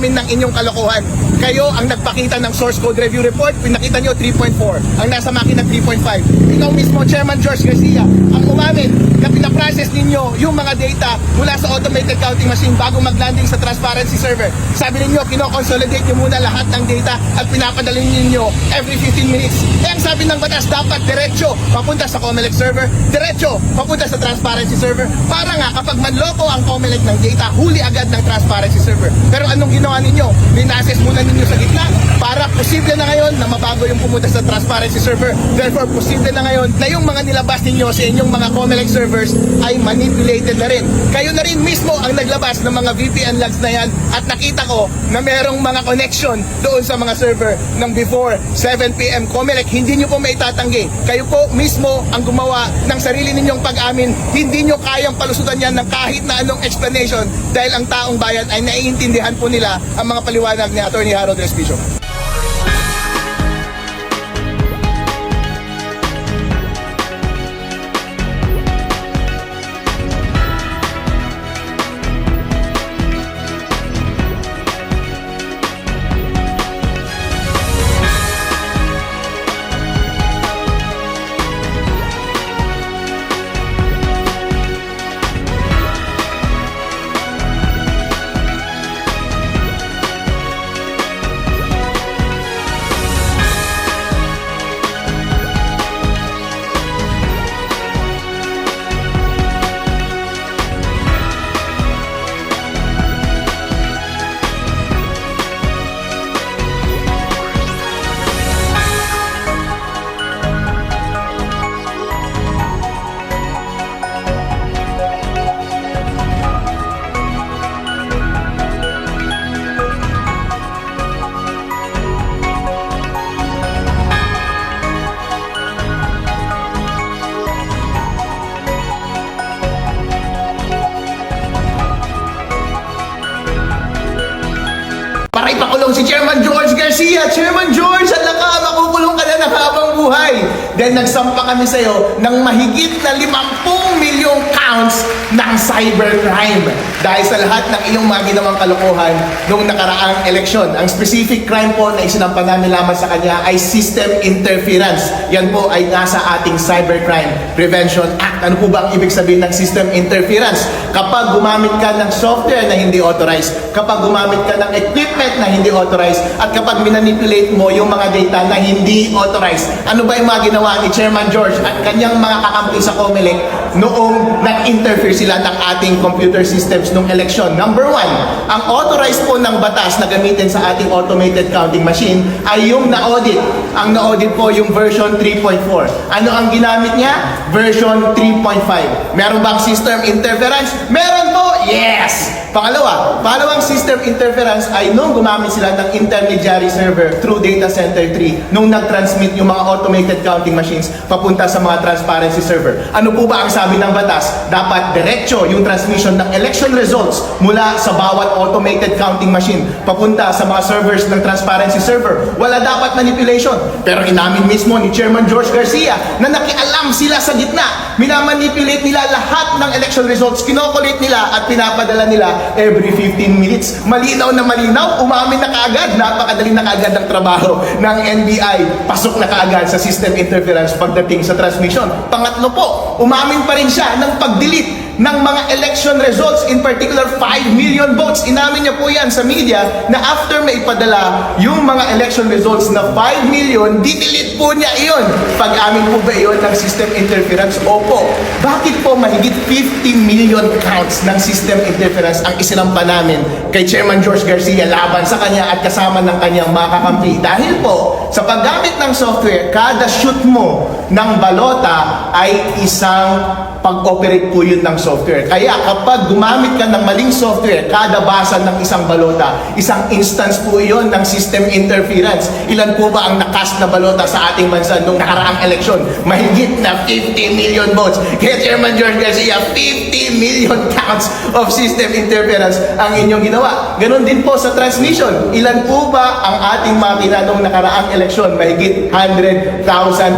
ang umaamin ng inyong kalokohan. Kayo ang nagpakita ng source code review report, pinakita nyo 3.4, ang nasa makina 3.5. Ikaw mismo, Chairman George Garcia, ang umamin yung mga data mula sa automated counting machine bago mag-landing sa transparency server. Sabi ninyo, kinoconsolidate nyo muna lahat ng data at pinapadala ninyo every 15 minutes. Eh, ang sabi ng batas, dapat diretso papunta sa Comelec server, diretso papunta sa transparency server, para nga kapag manloko ang Comelec ng data, huli agad ng transparency server. Pero anong ginawa ninyo? Minases muna ninyo sa gitna para posible na ngayon na mabago yung pumunta sa transparency server. Therefore, posible na ngayon na yung mga nilabas ninyo sa inyong mga Comelec servers ay manipulated na rin. Kayo na rin mismo ang naglabas ng mga VPN logs na yan at nakita ko na merong mga connection doon sa mga server ng before 7pm Comelec. Hindi nyo po maitatanggi. Kayo po mismo ang gumawa ng sarili ninyong pag-amin. Hindi nyo kayang palusutan yan ng kahit na anong explanation dahil ang taong bayan ay naiintindihan po nila ang mga paliwanag ni Atty. Harold Respicio. Ipakulong si Chairman George Garcia. Chairman George, at ka, makukulong ka na ng habang buhay. Then nagsampa kami sa'yo ng mahigit na 50 milyong counts ng cybercrime. Dahil sa lahat ng iyong mga ginawang kalokohan noong nakaraang eleksyon. Ang specific crime po na isinampa namin lamang sa kanya ay system interference. Yan po ay nasa ating Cybercrime Prevention Act. Ano po ba ang ibig sabihin ng system interference? Kapag gumamit ka ng software na hindi authorized, kapag gumamit ka ng equipment na hindi authorized, at kapag minanipulate mo yung mga data na hindi authorized, ano ba yung mga ginawa ni Chairman George at kanyang mga kakampi sa COMELEC noong nag-interfere sila ng ating computer systems nung eleksyon? Number one, ang authorized po ng batas na gamitin sa ating automated counting machine ay yung na-audit. Ang na-audit po yung version 3.4. Ano ang ginamit niya? Version 3.5. Meron bang system interference? Meron po! Yes! Pangalawa, pangalawang system interference ay nung gumamit sila ng intermediary server through data center 3 nung nag-transmit yung mga automated counting machines papunta sa mga transparency server. Ano po ba ang sabi ng batas? Dapat diretso yung transmission ng election results mula sa bawat automated counting machine papunta sa mga servers ng transparency server. Wala dapat manipulation. Pero inamin mismo ni Chairman George Garcia na nakialam sila sa gitna. Minamanipulate nila lahat ng election results, kinokolate nila at pinapadala nila every 15 minutes. Malinaw na malinaw, umamin na kaagad, napakadali na kaagad ang trabaho ng NBI. Pasok na kaagad sa system interference pagdating sa transmission. Pangatlo po, umamin pa rin siya ng pag-delete ng mga election results, in particular 5 million votes. Inamin niya po yan sa media na after may ipadala yung mga election results na 5 million, didelete po niya iyon. Pag-amin po ba iyon ng system interference? Opo. Bakit po mahigit 50 million counts ng system interference ang isinampa namin kay Chairman George Garcia laban sa kanya at kasama ng kanyang mga kakampi? Dahil po, sa paggamit ng software, kada shoot mo ng balota ay isang pag-operate po yun ng software. Kaya kapag gumamit ka ng maling software, kada basa ng isang balota, isang instance po yun ng system interference. Ilan po ba ang nakast na balota sa ating bansa nung nakaraang eleksyon? Mahigit na 50 million votes. Kaya Chairman George Garcia, 50 million counts of system interference ang inyong ginawa. Ganon din po sa transmission. Ilan po ba ang ating makina nung nakaraang eleksyon? Mahigit 100,000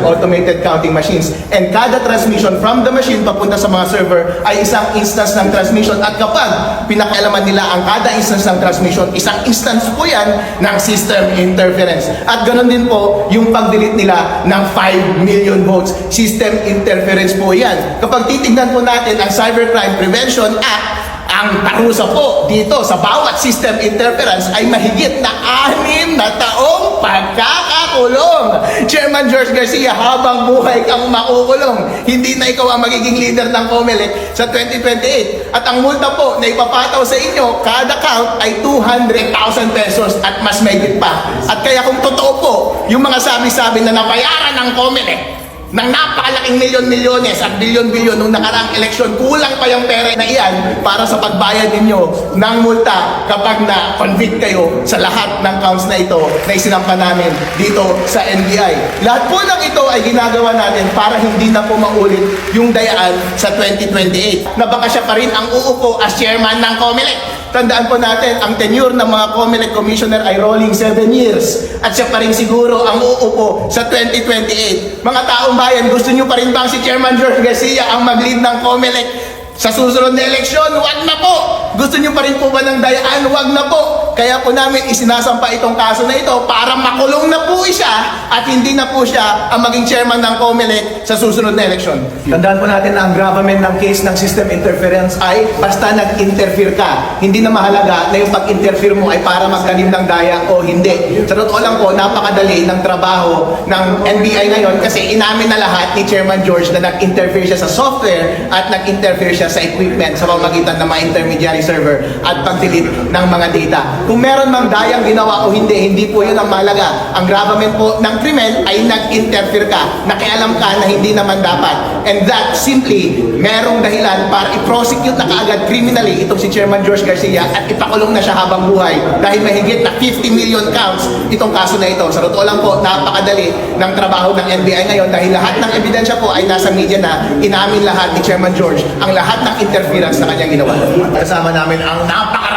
automated counting machines. And kada transmission from the machine papunta sa mga server ay isang instance ng transmission at kapag pinakialaman nila ang kada instance ng transmission, isang instance po yan ng system interference. At ganoon din po yung pag-delete nila ng 5 million votes. System interference po yan. Kapag titignan po natin ang Cybercrime Prevention Act, ang parusa po dito sa bawat system interference ay mahigit na anim na taong pagkakakulong. Chairman George Garcia, habang buhay kang makukulong. Hindi na ikaw ang magiging leader ng COMELEC sa 2028. At ang multa po na ipapataw sa inyo, kada count ay 200,000 pesos at mas mahigit pa. At kaya kung totoo po, yung mga sabi-sabi na nabayaran ng COMELEC, ng napakalaking milyon-milyones at bilyon-bilyon nung nakaraang eleksyon, kulang pa yung pera na iyan para sa pagbayad ninyo ng multa kapag na-convict kayo sa lahat ng counts na ito na isinampa namin dito sa NBI. Lahat po ng ito ay ginagawa natin para hindi na po maulit yung dayaan sa 2028 na baka siya pa rin ang uupo as chairman ng COMELEC. Tandaan po natin, ang tenure ng mga COMELEC commissioner ay rolling 7 years. At siya pa rin siguro ang uupo sa 2028. Mga taong bayan, gusto nyo pa rin bang si Chairman George Garcia ang mag-lead ng COMELEC sa susunod na eleksyon? Huwag na po! Gusto nyo pa rin po ba ng dayaan? Huwag na po! Kaya po namin isinasampa itong kaso na ito para makulong na po siya at hindi na po siya ang maging chairman ng COMELEC sa susunod na eleksyon. Tandaan po natin na ang gravamen ng case ng system interference ay basta nag-interfere ka. Hindi na mahalaga na yung pag-interfere mo ay para magtanim ng daya o hindi. Sa totoo lang po, napakadali ng trabaho ng NBI ngayon kasi inamin na lahat ni Chairman George na nag-interfere siya sa software at nag-interfere siya sa equipment sa pamagitan ng mga intermediary server at pag-delete ng mga data. Kung meron mang dayang ginawa o hindi, hindi po yun ang mahalaga. Ang gravamen po ng krimen ay nag-interfere ka, nakialam ka na hindi naman dapat. And that simply, merong dahilan para i-prosecute na kaagad criminally itong si Chairman George Garcia at ipakulong na siya habang buhay dahil mahigit na 50 million counts itong kaso na ito. Sa totoo lang po, napakadali ng trabaho ng NBI ngayon dahil lahat ng ebidensya po ay nasa media na inamin lahat ni Chairman George ang lahat ng interference na kanyang ginawa. Kasama namin ang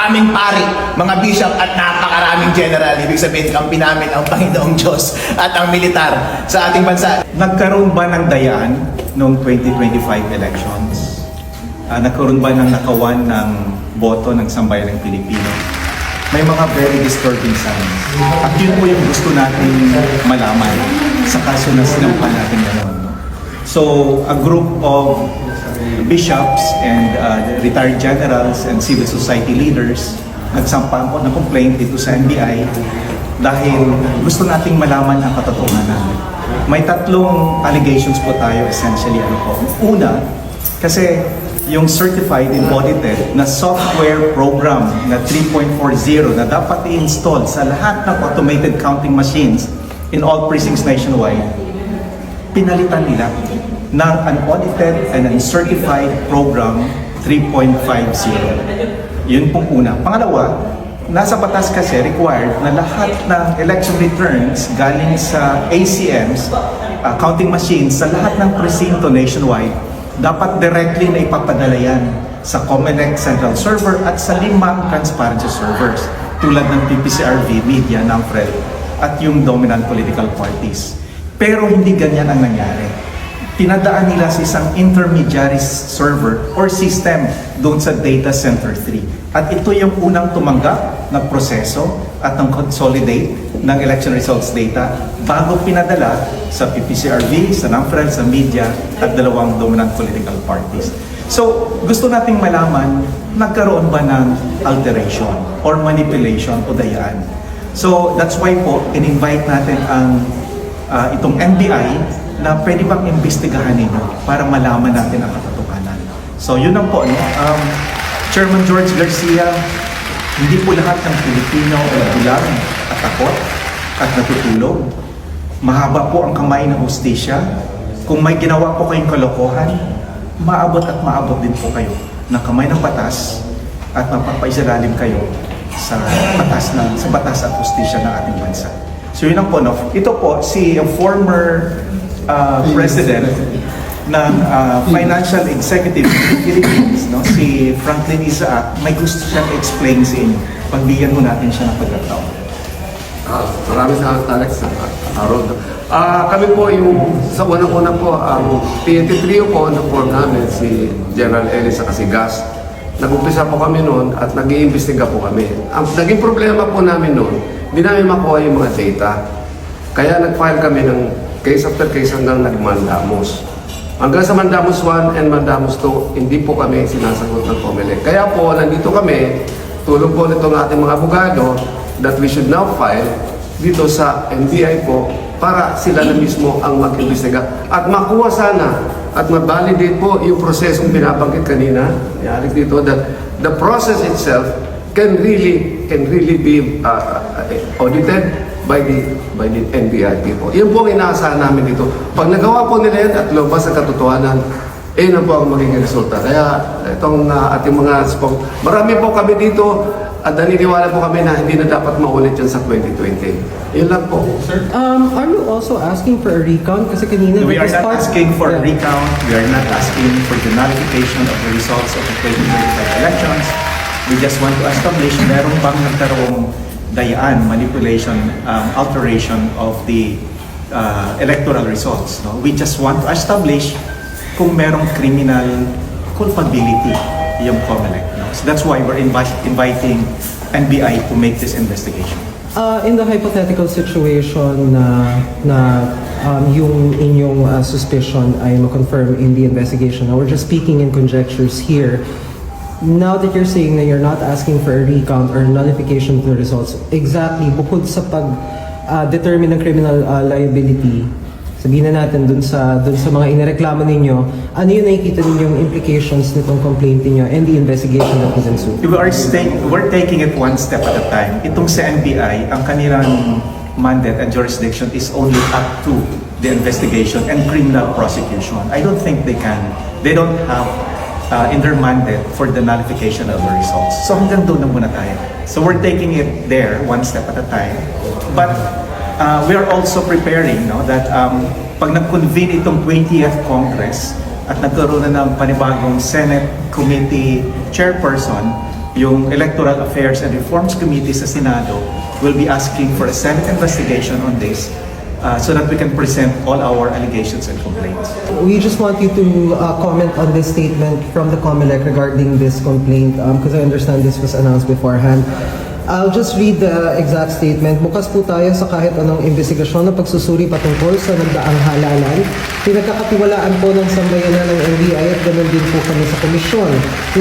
napakaraming pari, mga bishop at napakaraming general. Ibig sabihin, kampi namin ang Panginoong Diyos at ang militar sa ating bansa. Nagkaroon ba ng dayaan noong 2025 elections? Ah, nagkaroon ba ng nakawan ng boto ng sambayan ng Pilipino? May mga very disturbing signs. At yun po yung gusto natin malaman sa kaso na sinampa natin ngayon. So, a group of bishops and uh, retired generals and civil society leaders nagsampa po ng complaint dito sa NBI dahil gusto nating malaman ang katotohanan. May tatlong allegations po tayo essentially. Ano po? Una, kasi yung certified and audited na software program na 3.40 na dapat i-install sa lahat ng automated counting machines in all precincts nationwide, pinalitan nila ng unaudited and uncertified program 3.50. Yun pong una. Pangalawa, nasa batas kasi required na lahat ng election returns galing sa ACMs, uh, counting machines, sa lahat ng presinto nationwide, dapat directly na ipapadala yan sa Comelec Central Server at sa limang transparency servers tulad ng PPCRV, Media, NAMFREL at yung dominant political parties. Pero hindi ganyan ang nangyari. Pinadaan nila sa isang intermediary server or system doon sa data center 3. At ito yung unang tumanggap ng proseso at ng consolidate ng election results data bago pinadala sa PPCRV, sa NAMFREL, sa media at dalawang dominant political parties. So, gusto nating malaman, nagkaroon ba ng alteration or manipulation o dayaan? So, that's why po, in-invite natin ang ah, itong NBI na pwede bang imbestigahan ninyo para malaman natin ang katotohanan. So, yun lang po. No? Um, Chairman George Garcia, hindi po lahat ng Pilipino ay bulang at takot at natutulog. Mahaba po ang kamay ng hustisya. Kung may ginawa po kayong kalokohan, maabot at maabot din po kayo ng kamay ng batas at mapapaisalalim kayo sa batas ng sa batas at hustisya ng ating bansa. So yun ang po, no? Ito po, si former uh, president ng uh, Financial Executive ng Philippines, no? si Franklin Isaac, may gusto siyang explain sa inyo. Pagbigyan mo natin siya ng pagkataon. Ah, maraming salamat Alex sa Harold. Ah, kami po yung sa unang-una po ang TNT trio po na form namin si General Ellis at si Gas. Nag-umpisa po kami noon at nag-iimbestiga po kami. Ang naging problema po namin noon, hindi namin makuha yung mga data. Kaya nag-file kami ng case after case hanggang nag-mandamos. Hanggang sa Mandamos 1 and Mandamos 2, hindi po kami sinasagot ng COMELEC. Kaya po, nandito kami, tulong po nitong ating mga abogado, that we should now file dito sa NBI po para sila na mismo ang mag-imbestiga at makuha sana at ma-validate po yung prosesong binabanggit kanina, yari dito, that the process itself can really can really be uh, uh, audited by the by the NBI people. Yan po ang inaasahan namin dito. Pag nagawa po nila yan at lumabas ang katotohanan, eh na po ang magiging resulta. Kaya itong uh, ating mga spok, marami po kami dito at naniniwala po kami na hindi na dapat maulit yan sa 2020. Yun lang po. Um, are you also asking for a recount? Kasi kanina We are not part- asking for a Yeah. recount. We are not asking for the nullification of the results of the 2025 elections. We just want to establish meron bang nagkaroong dayaan, manipulation, um, alteration of the uh, electoral results. No? We just want to establish kung merong criminal culpability yung COMELEC. No? So that's why we're invi- inviting NBI to make this investigation. Uh, in the hypothetical situation na na um, yung inyong uh, suspicion ay ma-confirm in the investigation, now we're just speaking in conjectures here. Now that you're saying that you're not asking for a recount or nullification of the results, exactly, bukod sa pag uh, determine ng criminal uh, liability, sabihin na natin dun sa dun sa mga inireklamo ninyo, ano yung nakikita ninyong implications nitong complaint ninyo and the investigation that was ensued? We are stay, we're taking it one step at a time. Itong sa NBI, ang kanilang mandate and jurisdiction is only up to the investigation and criminal prosecution. I don't think they can, they don't have uh, in their mandate for the nullification of the results. So hanggang doon na muna tayo. So we're taking it there one step at a time. But uh, we are also preparing no, that um, pag nag-convene itong 20th Congress, at nagkaroon na ng panibagong Senate Committee Chairperson, yung Electoral Affairs and Reforms Committee sa Senado will be asking for a Senate investigation on this uh, so that we can present all our allegations and complaints. We just want you to uh, comment on this statement from the COMELEC regarding this complaint because I understand this was announced beforehand. I'll just read the exact statement. Bukas po tayo sa kahit anong investigasyon na pagsusuri patungkol sa nagdaang halalan. Pinagkakatiwalaan po ng sambayanan ng NBI at ganoon din po kami sa komisyon.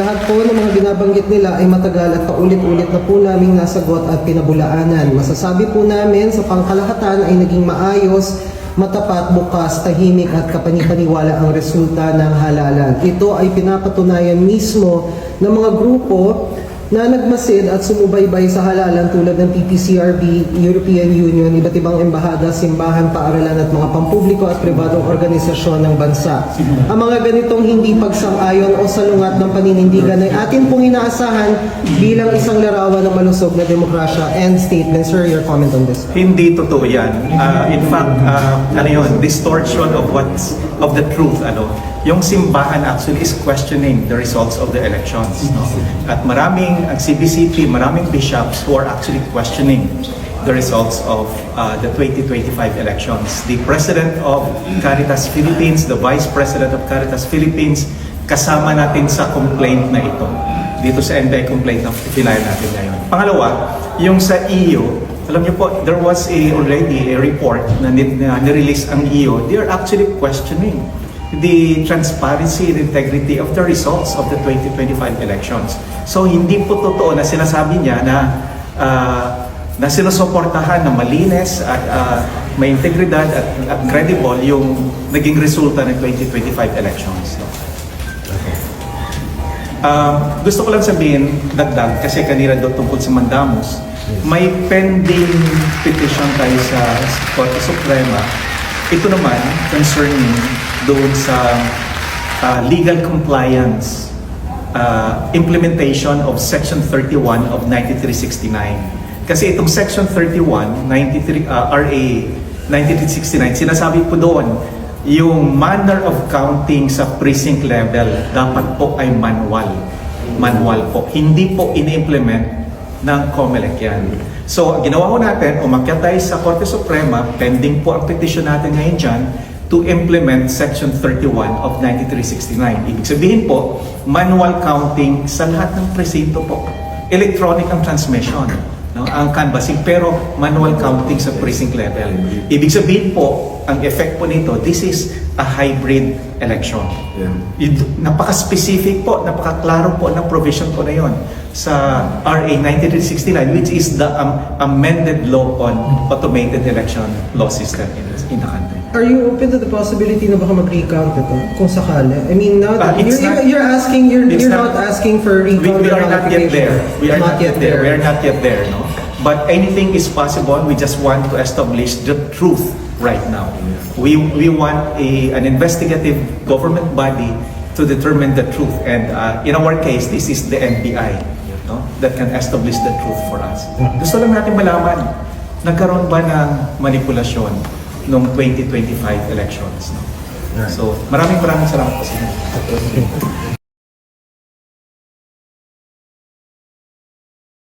Lahat po ng mga binabanggit nila ay matagal at paulit-ulit na po naming nasagot at pinabulaanan. Masasabi po namin sa pangkalahatan ay naging maayos matapat, bukas, tahimik at kapanipaniwala ang resulta ng halalan. Ito ay pinapatunayan mismo ng mga grupo na nagmasid at sumubaybay sa halalan tulad ng PPCRB, European Union, iba't ibang embahada, simbahan, paaralan at mga pampubliko at pribadong organisasyon ng bansa. Ang mga ganitong hindi pagsang-ayon o salungat ng paninindigan ay atin pong inaasahan bilang isang larawan ng malusog na demokrasya. End statement. Sir, your comment on this. Hindi totoo yan. Uh, in fact, uh, ano yun, distortion of what's of the truth. Ano, yung simbahan actually is questioning the results of the elections. No? At maraming, ang CBCP, maraming bishops who are actually questioning the results of uh, the 2025 elections. The President of Caritas Philippines, the Vice President of Caritas Philippines, kasama natin sa complaint na ito dito sa NBI complaint na pinay natin ngayon. Pangalawa, yung sa EU, alam niyo po, there was a, already a report na, na nirelease ang EU. They are actually questioning the transparency and integrity of the results of the 2025 elections. So hindi po totoo na sinasabi niya na ah, na sinusuportahan na malinis at ah, may integridad at, at credible yung naging resulta ng 2025 elections. No? Um, gusto ko lang sabihin, dagdag, kasi kanina doon tungkol sa Mandamos, may pending petition tayo sa Korte Suprema. Ito naman, concerning doon sa uh, legal compliance uh, implementation of Section 31 of 9369. Kasi itong Section 31, 93, uh, RA 9369, sinasabi po doon, yung manner of counting sa precinct level dapat po ay manual. Manual po. Hindi po in-implement ng COMELEC yan. So, ginawa ko natin, umakyat tayo sa Korte Suprema, pending po ang petition natin ngayon dyan, to implement Section 31 of 9369. Ibig sabihin po, manual counting sa lahat ng presinto po. Electronic ang transmission, no? ang canvassing, pero manual counting sa precinct level. Ibig sabihin po, ang effect po nito, this is a hybrid election. Id- Napaka-specific po, napaka-klaro po ng provision po na yon sa RA 9369 which is the um, amended law on automated election law system in, in the country. Are you open to the possibility na baka mag-recount ito kung sakali? I mean, now Uh, that it's you're, not- you're asking, you're, you're not- not, asking for We, recount we or are not yet there. We are not, yet there. We are there. not yet there, no? But anything is possible. We just want to establish the truth right now. We we want a an investigative government body to determine the truth. And uh, in our case, this is the NBI, no? That can establish the truth for us. Gusto lang natin malaman, nagkaroon ba ng manipulasyon noong 2025 elections, no? So, maraming maraming salamat po sa inyo.